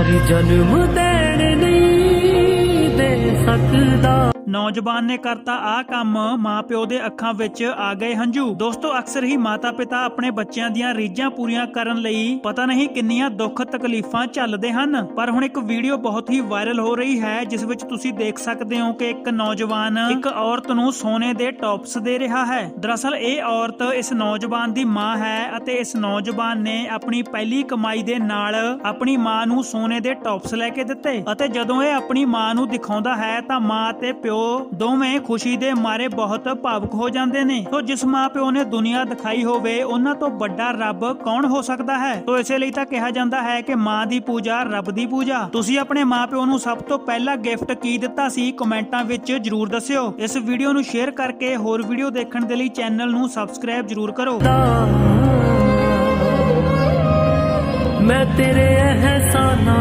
ਪਰ ਜਨਮ ਦੇਣ ਨਹੀਂ ਦੇ ਸਕਦਾ। ਨੌਜਵਾਨ ਨੇ ਕਰਤਾ ਆ ਕੰਮ। ਮਾਪਿਓ ਦੇ ਅੱਖਾਂ ਵਿੱਚ ਆ ਗਏ ਹੰਝੂ। ਦੋਸਤੋ, ਅਕਸਰ ਹੀ ਮਾਤਾ-ਪਿਤਾ ਆਪਣੇ ਬੱਚਿਆਂ ਦੀਆਂ ਰੀਝਾਂ ਪੂਰੀਆਂ ਕਰਨ ਲਈ ਪਤਾ ਨਹੀਂ ਕਿੰਨੀਆਂ ਦੁੱਖ ਤਕਲੀਫਾਂ ਚੱਲਦੇ ਹਨ। ਪਰ ਹੁਣ ਇੱਕ ਵੀਡੀਓ ਬਹੁਤ ਹੀ ਵਾਇਰਲ ਹੋ ਰਹੀ ਹੈ, ਜਿਸ ਵਿੱਚ ਤੁਸੀਂ ਦੇਖ ਸਕਦੇ ਹੋ ਕਿ ਇੱਕ ਨੌਜਵਾਨ ਇੱਕ ਔਰਤ ਨੂੰ ਸੋਨੇ ਦੇ ਟੌਪਸ ਦੇ ਰਿਹਾ ਹੈ। ਦਰਅਸਲ, ਇਹ ਔਰਤ ਇਸ ਨੌਜਵਾਨ ਦੀ ਮਾਂ ਹੈ ਅਤੇ ਇਸ ਨੌਜਵਾਨ ਨੇ ਆਪਣੀ ਪਹਿਲੀ ਕਮਾਈ ਦੇ ਨਾਲ ਆਪਣੀ ਮਾਂ ਨੂੰ ਸੋਨੇ ਦੇ ਟੌਪਸ ਲੈ ਕੇ ਦਿੱਤੇ ਅਤੇ ਜਦੋਂ ਇਹ ਆਪਣੀ ਮਾਂ ਨੂੰ ਦਿਖਾਉਂਦਾ ਹੈ ਤਾਂ ਮਾਂ ਤੇ ਪਿਓ ਦੋਵੇਂ ਖੁਸ਼ੀ ਦੇ ਮਾਰੇ ਬਹੁਤ ਭਾਵੁਕ ਹੋ ਜਾਂਦੇ ਨੇ। ਸੋ ਜਿਸ ਮਾਂ ਨੇ ਦੁਨੀਆ ਦਿਖਾਈ ਹੋਵੇ, ਉਹਨਾਂ ਤੋਂ ਵੱਡਾ ਰੱਬ ਕੌਣ ਹੋ ਸਕਦਾ ਹੈ? ਸੋ ਇਸੇ ਲਈ ਤਾਂ ਕਿਹਾ ਜਾਂਦਾ ਹੈ ਕਿ ਮਾਂ ਦੀ ਪੂਜਾ ਰੱਬ ਦੀ ਪੂਜਾ। ਤੁਸੀਂ ਆਪਣੇ ਮਾਂ ਨੂੰ ਸਭ ਤੋਂ ਪਹਿਲਾ ਗਿਫਟ ਕੀ ਦਿੱਤਾ ਸੀ? ਕਮੈਂਟਾਂ ਵਿੱਚ ਜਰੂਰ ਦੱਸਿਓ। ਇਸ ਵੀਡੀਓ ਨੂੰ ਸ਼ੇਅਰ ਕਰਕੇ ਹੋਰ ਵੀਡੀਓ ਦੇਖਣ ਦੇ ਲਈ ਚੈਨਲ ਨੂੰ ਸਬਸਕ੍ਰਾਈਬ ਜਰੂਰ ਕਰੋ। ਮੈਂ ਤੇਰੇ ਅਹਿਸਾਨਾਂ